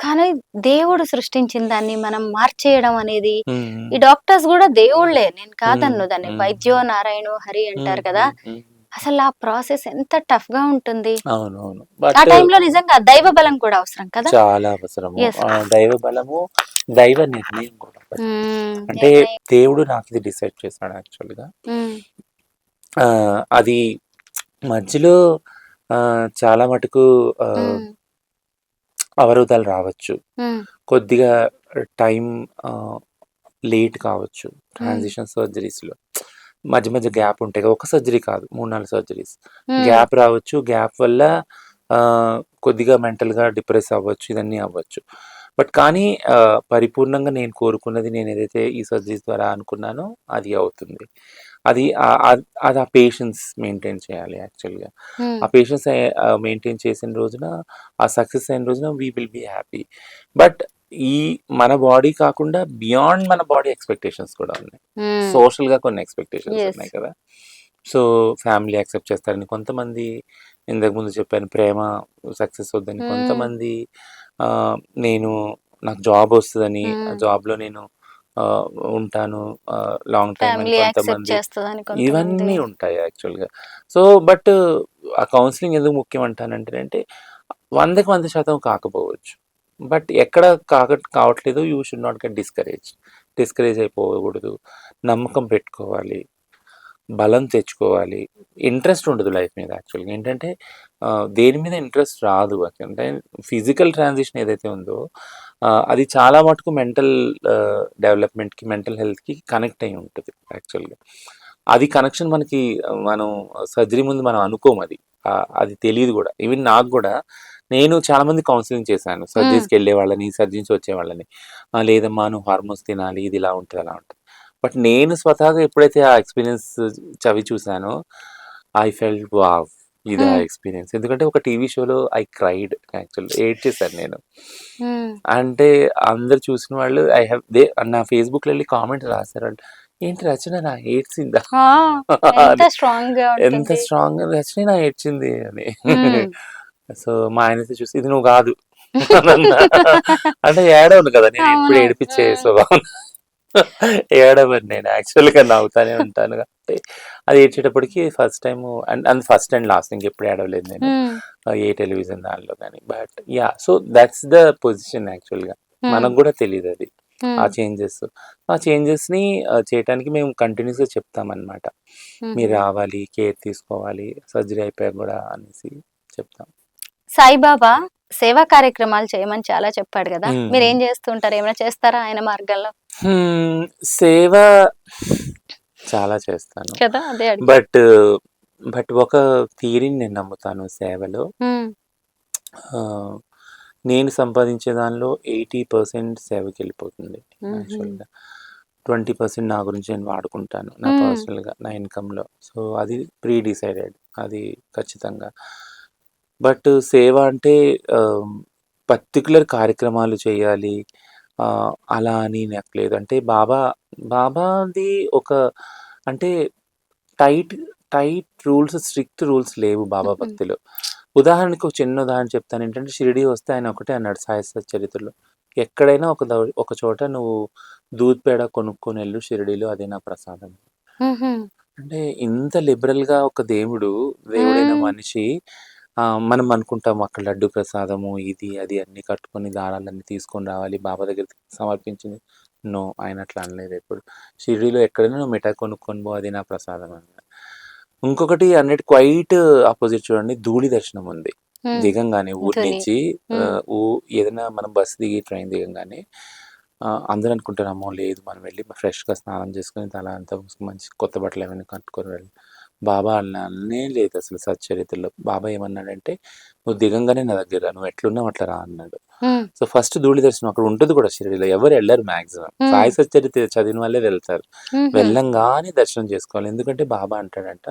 కానీ దేవుడు సృష్టించిన దాన్ని మనం మార్చేయడం అనేది. ఈ డాక్టర్స్ కూడా దేవుళ్ళే. నేను కాదన్ను దాన్ని. వైద్యో నారాయణ హరి అంటారు కదా. అసలు ఆ ప్రాసెస్ ఎంత టఫ్గా ఉంటుంది. అవును అవును ఆ టైంలో నిజంగా దైవ బలం కూడా అవసరం కదా. చాలా. ఆ, దైవ బలము దైవ నిర్ణయం కూడా. అంటే. దేవుడు నాకు ఇది డిసైడ్ చేశాడు యాక్చువల్గా అది మధ్యలో ఆ, చాలా మటుకు ఆ. అవరోధాలు రావచ్చు. కొద్దిగా టైం లేట్ కావచ్చు ట్రాన్సిషన్ సర్జరీస్లో మధ్య మధ్య గ్యాప్ ఉంటాయి కదా, ఒక సర్జరీ కాదు మూడు నాలుగు సర్జరీస్. గ్యాప్ రావచ్చు గ్యాప్ వల్ల ఆ, కొద్దిగా mental గా డిప్రెస్ అవ్వచ్చు ఇదన్నీ అవ్వచ్చు బట్ కానీ ఆ, పరిపూర్ణంగా నేను కోరుకున్నది నేను ఏదైతే ఈ సర్జరీస్ ద్వారా అనుకున్నానో అది అవుతుంది అది అది ఆ పేషెన్స్ మెయింటైన్ చేయాలి యాక్చువల్గా. ఆ పేషెన్స్ మెయింటైన్ చేసిన రోజున ఆ సక్సెస్ అయిన రోజున we will be happy but ఈ మన బాడీ కాకుండా బియాండ్ మన బాడీ ఎక్స్పెక్టేషన్స్ కూడా ఉన్నాయి. సోషల్గా కొన్ని ఎక్స్పెక్టేషన్స్. ఉన్నాయి కదా సో ఫ్యామిలీ యాక్సెప్ట్ చేస్తారని కొంతమంది ఇంతకు ముందు చెప్పాను ప్రేమ సక్సెస్ వద్దని. కొంతమంది నేను నాకు జాబ్ వస్తుందని Hmm. జాబ్లో నేను ఉంటాను. లాంగ్ టైం కొంతమంది ఇవన్నీ ఉంటాయి యాక్చువల్గా సో బట్ ఆ కౌన్సిలింగ్ ఎందుకు ముఖ్యం అంటానంటే అంటే వందకి వంద శాతం కాకపోవచ్చు. బట్ ఎక్కడ కాక కావట్లేదు you should not get discourage discourage అయిపోకూడదు. నమ్మకం పెట్టుకోవాలి. బలం తెచ్చుకోవాలి. ఇంట్రెస్ట్ ఉండదు లైఫ్ మీద యాక్చువల్గా ఏంటంటే దేని మీద ఇంట్రెస్ట్ రాదు. అంటే ఫిజికల్ ట్రాన్సిషన్ ఏదైతే ఉందో అది చాలా మటుకు మెంటల్ డెవలప్మెంట్కి మెంటల్ హెల్త్కి కనెక్ట్ అయి ఉంటుంది యాక్చువల్గా. అది కనెక్షన్ మనకి మనం సర్జరీ ముందు మనం అనుకోము అది. అది తెలియదు కూడా. ఈవెన్ నాకు కూడా నేను చాలా మంది కౌన్సిలింగ్ చేశాను. సర్జరీస్కి వెళ్ళే వాళ్ళని సర్జరీస్ వచ్చే వాళ్ళని "ఆ, లేదమ్మా నువ్వు హార్మోన్స్ తినాలి ఇది ఇలా ఉంటుంది అలా ఉంటుంది. బట్ నేను స్వతహాగా ఎప్పుడైతే ఆ ఎక్స్పీరియన్స్ చవి చూసానో ఐ ఫెల్ట్ వావ్ ఇది ఆ. ఎక్స్పీరియన్స్ ఎందుకంటే ఒక టీవీ షోలో ఐ క్రైడ్ యాక్చువల్ ఏడ్ చేశాను నేను. అంటే అందరు చూసిన వాళ్ళు ఐ హ్యావ్ దే నా ఫేస్బుక్ వెళ్ళి కామెంట్ రాశారు ఏంటి రచన నా ఏడ్చిందా ఎంత స్ట్రాంగ్ రచన నా ఏడ్చింది అని. సో మా ఆయనతో చూసి ఇది నువ్వు కాదు. అంటే ఏడవను కదా నేను అవును. ఏడిపించే. స్వభావం ఏడవను నేను. యాక్చువల్గా నవ్వుతానే ఉంటాను. కాబట్టి అది ఏడ్చేటప్పటికి first time and and first and last ఇంకెప్పుడు ఏడవలేదు నేను. ఆ, ఏ టెలివిజన్ దానిలో కానీ. But yeah so that's the position యాక్చువల్గా మనకు కూడా తెలియదు అది. మ్మ్. ఆ చేంజెస్ ఆ చేంజెస్ని చేయడానికి మేము కంటిన్యూస్గా చెప్తామన్నమాట. మ్మ్. మీరు రావాలి కేర్ తీసుకోవాలి సర్జరీ అయిపోయాక కూడా అనేసి చెప్తాం. సాయిబాబా సేవా కార్యక్రమాలు చేయమని చాలా చెప్పాడు కదా. మీరు ఏం చేస్తుంటారు? ఏమైనా చేస్తారా ఆయన మార్గంలో? సేవ చాలా చేస్తాను. కదా అదే బట్ బట్ ఒక థియరీని నేను నమ్ముతాను సేవలో. నేను సంపాదించే దానిలో ఎయిటీ పర్సెంట్ సేవకి వెళ్ళిపోతుంది. యాక్చువల్గా. ట్వంటీ పర్సెంట్ నా గురించి నేను వాడుకుంటాను నా. పర్సనల్గా నా ఇన్కంలో సో అది ప్రీ డిసైడెడ్ అది ఖచ్చితంగా. బట్ సేవ అంటే పర్టికులర్ కార్యక్రమాలు చేయాలి అలా అని నాకు లేదు అంటే బాబా బాబాది ఒక అంటే tight tight rules strict rules లేవు బాబా. భక్తిలో ఉదాహరణకి ఒక చిన్న ఉదాహరణ చెప్తాను ఏంటంటే షిరిడి వస్తే ఆయన ఒకటే అన్నాడు సాయి చరిత్రలో ఎక్కడైనా ఒక ఒక చోట నువ్వు దూద్ పేడ కొనుక్కొని వెళ్ళు షిరిడిలో అదే నా ప్రసాదం. అంటే ఇంత లిబరల్గా ఒక దేవుడు దేవుడైన. మనిషి మనం అనుకుంటాం అక్కడ లడ్డు ప్రసాదము ఇది అది అన్ని కట్టుకొని దారాలన్నీ తీసుకొని రావాలి బాబా దగ్గర సమర్పించింది నో ఆయన అట్లా అనలేదు ఎప్పుడు షిరిడిలో ఎక్కడైనా నువ్వు మిఠాయి కొనుక్కొని పో అది నా ప్రసాదం అన్నాడు ఇంకొకటి అన్నిటి క్వైట్ ఆపోజిట్ చూడండి ధూళి దర్శనం ఉంది. దిగంగానే ఊరి. నుంచి. ఊ ఏదైనా మనం బస్సు దిగి ట్రైన్ దిగంగానే అందరూ అనుకుంటారు అమ్మో లేదు మనం వెళ్ళి ఫ్రెష్గా స్నానం చేసుకుని తల అంతా మంచి కొత్త బట్టలు ఏమైనా కట్టుకొని వెళ్ళి బాబా అనే లేదు అసలు సచ్చరిత్రలో బాబా ఏమన్నాడంటే నువ్వు దిగంగానే నా దగ్గర నువ్వు ఎట్లున్నావు అట్లా రా అన్నాడు. సో ఫస్ట్ ధూళి దర్శనం అక్కడ ఉంటుంది కూడా షిరిడిలో ఎవరు వెళ్ళరు మాక్సిమం. సాయి సచ్చరిత్ర చదివిన వాళ్ళే వెళ్తారు. వెళ్ళంగానే దర్శనం చేసుకోవాలి ఎందుకంటే బాబా అంటాడంట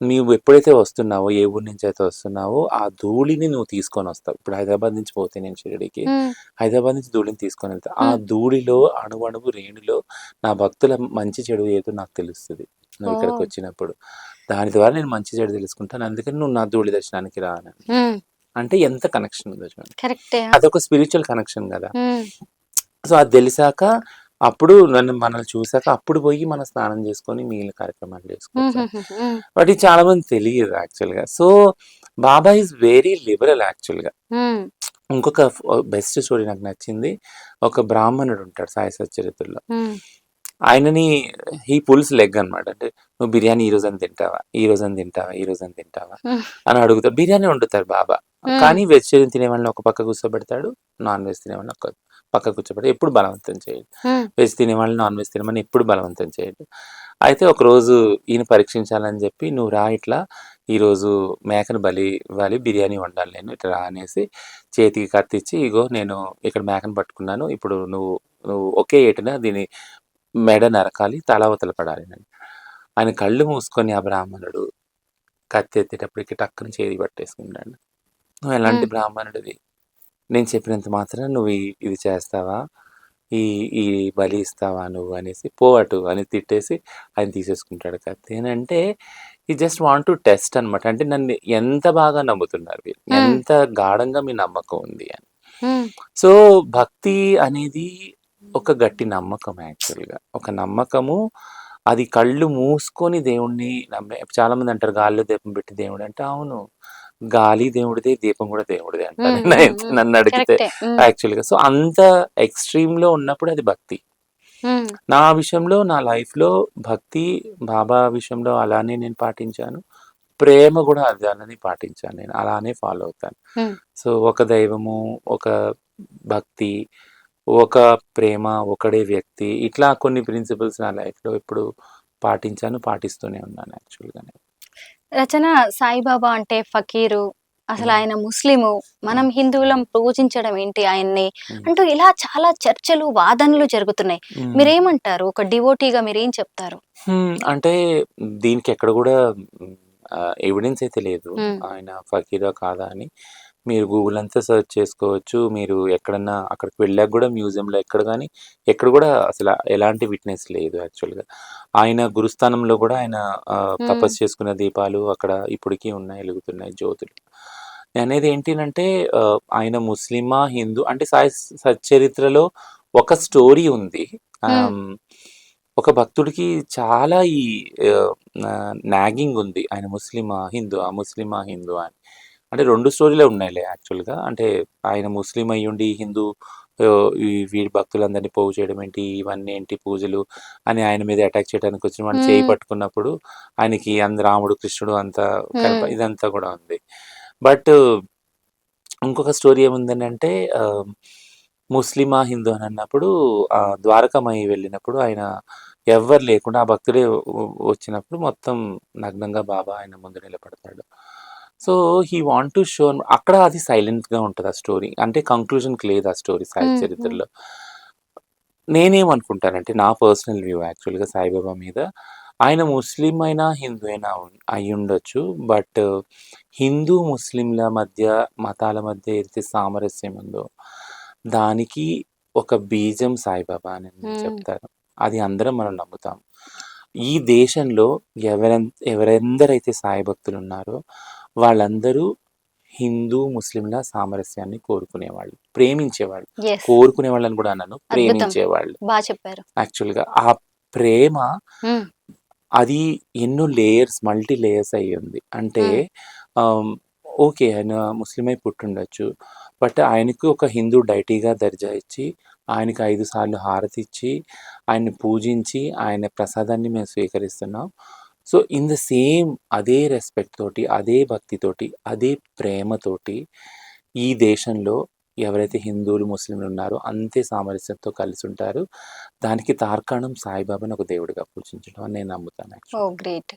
నీవు ఎప్పుడైతే వస్తున్నావో ఏ ఊరి నుంచి అయితే వస్తున్నావో ఆ ధూళిని నువ్వు తీసుకొని వస్తావు ఇప్పుడు హైదరాబాద్ నుంచి పోతే నేను షిరిడికి. హైదరాబాద్ నుంచి ధూళిని తీసుకొని వెళ్తా ఆ. ధూళిలో అణువణువు రేణులో నా భక్తుల మంచి చెడు ఏదో నాకు తెలుస్తుంది నువ్వు ఇక్కడికి. వచ్చినప్పుడు దాని ద్వారా నేను మంచి చెడు తెలుసుకుంటాను. అందుకని నువ్వు నా ధూళి దర్శనానికి రా అని ఉమ్, అంటే ఎంత కనెక్షన్ ఉందో చూడండి. అదొక స్పిరిచువల్ కనెక్షన్ కదా. సో అది తెలిసాక అప్పుడు నన్ను మనల్ని చూసాక అప్పుడు పోయి మనం స్నానం చేసుకొని మిగిలిన కార్యక్రమాలు చేసుకోవచ్చు. ఉమ్, బట్ ఇది చాలా మంది తెలియదు యాక్చువల్గా so Baba is very liberal యాక్చువల్గా ఇంకొక బెస్ట్ స్టోరీ నాకు నచ్చింది. ఒక బ్రాహ్మణుడు ఉంటాడు సాయి సచరిత్రలో ఆయనని హీ పుల్స్ లెగ్ అన్నమాట. అంటే నువ్వు బిర్యానీ ఈ రోజు అని తింటావా? ఈ రోజు అని తింటావా? ఈ రోజు అని తింటావా. అని అడుగుతాడు బిర్యానీ వండుతారు బాబా. కానీ వెజిటేరియన్ తినే వాళ్ళని ఒక పక్క కూర్చోబెడతాడు నాన్ వెజ్ తినే వాళ్ళని ఒక పక్క కూర్చోబెడతాడు. ఎప్పుడు బలవంతం చేయడు. వెజ్ తినే వాళ్ళని నాన్ వెజ్ తినమని ఎప్పుడు బలవంతం చేయడు. అయితే ఒక రోజు ఈయన పరీక్షించాలని చెప్పి నువ్వు రా ఇట్లా ఈరోజు మేకను బలి ఇవ్వాలి బిర్యానీ వండాలి నేను ఇట్లా రా అనేసి చేతికి కత్తిచ్చి ఇగో నేను ఇక్కడ మేకను పట్టుకున్నాను. ఇప్పుడు నువ్వు నువ్వు ఒకే ఏటున దీని మెడ నరకాలి తల అవతల పడాలి ఆయన కళ్ళు మూసుకొని ఆ బ్రాహ్మణుడు కత్తి ఎత్తేటప్పటికి టక్కున చేతి పట్టేసుకుంటాడు. నువ్వు ఎలాంటి. బ్రాహ్మణుడివి? నేను చెప్పినంత మాత్రం నువ్వు ఇది చేస్తావా? ఈ ఈ బలి ఇస్తావా నువ్వు? అనేసి పోవటు అని తిట్టేసి ఆయన తీసేసుకుంటాడు కత్తి. అంటే ఈ జస్ట్ వాంట్ టు టెస్ట్ అన్నమాట. అంటే నన్ను ఎంత బాగా నమ్ముతున్నారు. ఎంత గాఢంగా మీ నమ్మకం ఉంది? అని. సో భక్తి అనేది ఒక గట్టి నమ్మకం యాక్చువల్గా. ఒక నమ్మకము అది కళ్ళు మూసుకొని దేవుణ్ణి నమ్మే చాలా మంది అంటారు గాలిలో దీపం పెట్టి దేవుడు అంటే అవును గాలి దేవుడిదే దీపం కూడా దేవుడిదే అంటారు. నన్ను- అడిగితే యాక్చువల్గా. సో అంత ఎక్స్ట్రీమ్లో ఉన్నప్పుడు అది భక్తి. నా విషయంలో నా లైఫ్లో భక్తి బాబా విషయంలో అలానే నేను పాటించాను. ప్రేమ కూడా అలానే పాటించాను నేను అలానే ఫాలో అవుతాను. సో ఒక దైవము ఒక భక్తి ఒక ప్రేమ ఒకడే వ్యక్తి ఇట్లా కొన్ని ప్రిన్సిపల్స్ నా లైఫ్లో ఇప్పుడు పాటించాను పాటిస్తూనే ఉన్నాను యాక్చువల్గా రచన సాయిబాబా అంటే ఫకీరు అసలు. ఆయన ముస్లిము. మనం హిందువులం పూజించడం ఏంటి ఆయన్ని. అంటూ ఇలా చాలా చర్చలు వాదనలు జరుగుతున్నాయి. మీరేమంటారు? ఒక డివోటీగా మీరేం చెప్తారు. అంటే దీనికి ఎక్కడ కూడా ఎవిడెన్స్ అయితే లేదు. ఆయన ఫకీరా కాదా అని. మీరు గూగుల్ అంతా సెర్చ్ చేసుకోవచ్చు. మీరు ఎక్కడన్నా అక్కడికి వెళ్ళాక కూడా మ్యూజియంలో ఎక్కడ కానీ ఎక్కడ కూడా అసలు ఎలాంటి విట్నెస్ లేదు యాక్చువల్గా ఆయన గురుస్థానంలో కూడా ఆయన తపస్సు చేసుకున్న దీపాలు అక్కడ ఇప్పటికీ ఉన్నాయి వెలుగుతున్నాయి జ్యోతులు. అనేది ఏంటినంటే ఆయన ముస్లిమా హిందూ అంటే సాయి సచ్చరిత్రలో ఒక స్టోరీ ఉంది. ఒక భక్తుడికి చాలా ఈ నాగింగ్ ఉంది. ఆయన ముస్లిమా హిందూ ఆ ముస్లిమా హిందూ అని. అంటే రెండు స్టోరీలే ఉన్నాయిలే యాక్చువల్గా అంటే ఆయన ముస్లిం అయ్యుండి హిందూ వీడి భక్తులందరినీ పోగు చేయడం ఏంటి ఇవన్నీ ఏంటి పూజలు అని ఆయన మీద అటాక్ చేయడానికి వచ్చిన వాడిని చేయి. పట్టుకున్నప్పుడు ఆయనకి అంద రాముడు కృష్ణుడు అంతా. ఇదంతా కూడా ఉంది బట్ ఇంకొక స్టోరీ ఏముందని అంటే ముస్లిమా హిందూ అని అన్నప్పుడు ఆ ద్వారకామయ్య వెళ్ళినప్పుడు ఆయన ఎవ్వరు లేకుండా ఆ భక్తుడే వచ్చినప్పుడు మొత్తం నగ్నంగా బాబా ఆయన ముందు నిలబడతాడు so he want to show అక్కడ అది సైలెంట్గా ఉంటుంది ఆ స్టోరీ. అంటే కంక్లూజన్కి లేదు ఆ స్టోరీ సాయి. చరిత్రలో. నేనేమనుకుంటానంటే నా పర్సనల్ వ్యూ యాక్చువల్గా సాయిబాబా మీద. ఆయన ముస్లిం అయినా హిందూ అయినా అయి ఉండొచ్చు. బట్ హిందూ ముస్లింల మధ్య మతాల మధ్య ఏదైతే సామరస్యం ఉందో దానికి ఒక బీజం సాయిబాబా అని. చెప్తాను. అది అందరం మనం నమ్ముతాం. ఈ దేశంలో ఎవరెన్ ఎవరెందరైతే సాయి భక్తులు ఉన్నారో వాళ్ళందరూ హిందూ ముస్లింల సామరస్యాన్ని కోరుకునేవాళ్ళు ప్రేమించేవాళ్ళు. కోరుకునే వాళ్ళని కూడా అన్నాను ప్రేమించేవాళ్ళు. బాగా చెప్పారు. యాక్చువల్గా ఆ ప్రేమ అది ఎన్నో లేయర్స్ మల్టీ లేయర్స్ అయ్యి ఉంది. అంటే ఓకే ఆయన ముస్లిమై పుట్టుండొచ్చు బట్ ఆయనకు ఒక హిందూ డైటీగా దర్జా ఇచ్చి ఆయనకి ఐదు సార్లు హారతి ఇచ్చి ఆయన్ని పూజించి ఆయన ప్రసాదాన్ని మేము స్వీకరిస్తున్నాం. సో ఇన్ ద సేమ్ అదే రెస్పెక్ట్ తోటి అదే భక్తితోటి అదే ప్రేమతోటి ఈ దేశంలో ఎవరైతే హిందువులు ముస్లింలు ఉన్నారో అంతే సామరస్యంతో కలిసి ఉంటారు. దానికి తార్కాణం సాయిబాబాని ఒక దేవుడిగా పూజించడం అని నేను నమ్ముతాను గ్రేట్.